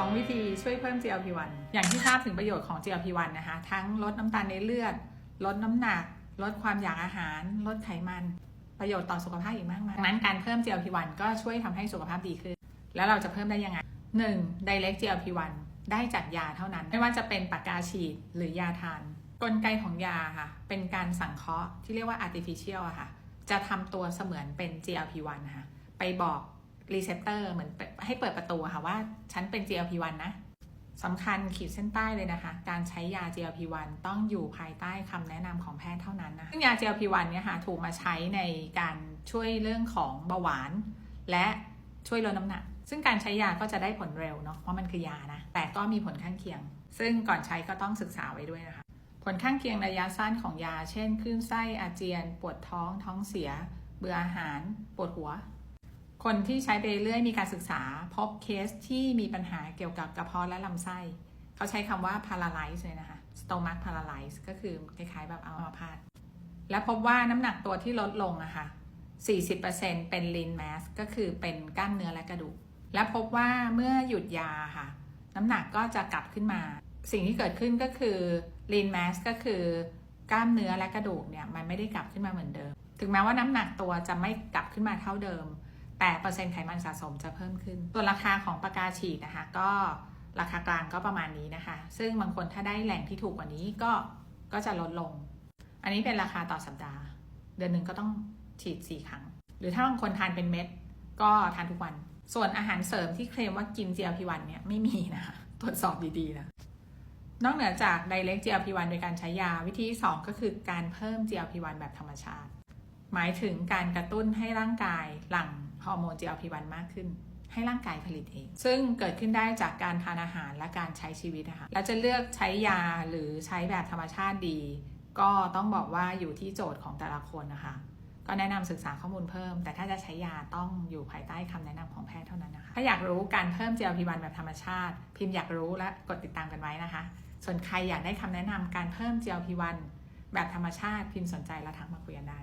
2 วิธีช่วยเพิ่ม GLP-1 อย่างที่ทราบถึงประโยชน์ของ GLP-1 นะคะ ทั้งลดน้ำตาลในเลือด ลดน้ำหนัก ลดความอยากอาหาร ลดไขมัน ประโยชน์ต่อสุขภาพอีกมากมายดังนั้นการเพิ่ม GLP-1 ก็ช่วยทำให้สุขภาพดีขึ้น แล้วเราจะเพิ่มได้ยังไง 1. Direct GLP-1 ได้จากยาเท่านั้น ไม่ว่าจะเป็นปากกาฉีดหรือยาทาน กลไกของยาค่ะ เป็นการสังเคราะห์ที่เรียกว่า artificial อะค่ะ จะทำตัวเสมือนเป็น GLP-1 นะคะไปบอกรีเซพเตอร์เหมือน ให้เปิดประตูค่ะว่าฉันเป็น GLP-1 นะสำคัญขีดเส้นใต้เลยนะคะ การใช้ยา GLP-1 ต้องอยู่ภายใต้คำแนะนำของแพทย์เท่านั้นนะคะซึ่งยา GLP-1 เนี่ยค่ะถูกมาใช้ในการช่วยเรื่องของเบาหวาน และช่วยลดน้ำหนัก ซึ่งการใช้ยาก็จะได้ผลเร็วเนาะเพราะมันคือยานะ แต่ก็มีผลข้างเคียง ซึ่งก่อนใช้ก็ต้องศึกษาไว้ด้วยนะคะ ผลข้างเคียงระยะสั้นของยา เช่นคลื่นไส้อาเจียน ปวดท้องท้องเสีย เบื่ออาหาร ปวดหัว คนที่ใช้ไปเรื่อยมีการศึกษาพบเคสที่มีปัญหาเกี่ยวกับกระเพาะและลำไส้ เขาใช้คำว่า paralyze เลยนะคะ stomach paralyze ก็คือคล้ายๆแบบอัมพาตและพบว่าน้ำหนักตัวที่ลดลงอะค่ะ 40%เป็น lean mass ก็คือเป็นกล้ามเนื้อและกระดูก และพบว่าเมื่อหยุดยาค่ะ น้ำหนักก็จะกลับขึ้นมา สิ่งที่เกิดขึ้นก็คือ lean mass ก็คือกล้ามเนื้อและกระดูกเนี่ยมันไม่ได้กลับขึ้นมาเหมือนเดิม ถึงแม้ว่าน้ำหนักตัวจะไม่กลับขึ้นมาเท่าเดิม แต่เปอร์เซ็นต์ไขมันสะสมจะเพิ่มขึ้น ส่วนราคาของปากกาฉีดนะคะ ก็ราคากลางก็ประมาณนี้นะคะ ซึ่งบางคนถ้าได้แหล่งที่ถูกกว่านี้ก็ก็จะลดลง อันนี้เป็นราคาต่อสัปดาห์ เดือนหนึ่งก็ต้องฉีด 4 ครั้ง หรือถ้าบางคนทานเป็นเม็ด ก็ทานทุกวัน ส่วนอาหารเสริมที่เคลมว่ากิน GLP-1 เนี่ยไม่มีนะคะตรวจสอบดีๆนะ นอกเหนือจาก direct GLP-1 โดยการใช้ยาวิธีที่2ก็คือการเพิ่ม GLP-1 แบบธรรมชาติ หมายถึงการกระตุ้นให้ร่างกายหลั่งฮอร์โมน GLP-1 มากขึ้น ให้ร่างกายผลิตเอง ซึ่งเกิดขึ้นได้จากการทานอาหารและการใช้ชีวิตนะคะและจะเลือกใช้ยาหรือใช้แบบธรรมชาติดี ก็ต้องบอกว่าอยู่ที่โจทย์ของแต่ละคนนะคะ ก็แนะนำศึกษาข้อมูลเพิ่ม แต่ถ้าจะใช้ยาต้องอยู่ภายใต้คำแนะนำของแพทย์เท่านั้นนะคะ ถ้าอยากรู้การเพิ่ม GLP-1 แบบธรรมชาติ พิมพ์อยากรู้และกดติดตามกันไว้นะคะ ส่วนใครอยากได้คำแนะนำการเพิ่ม GLP-1 แบบธรรมชาติพิมพ์สนใจและทักมาคุยกันได้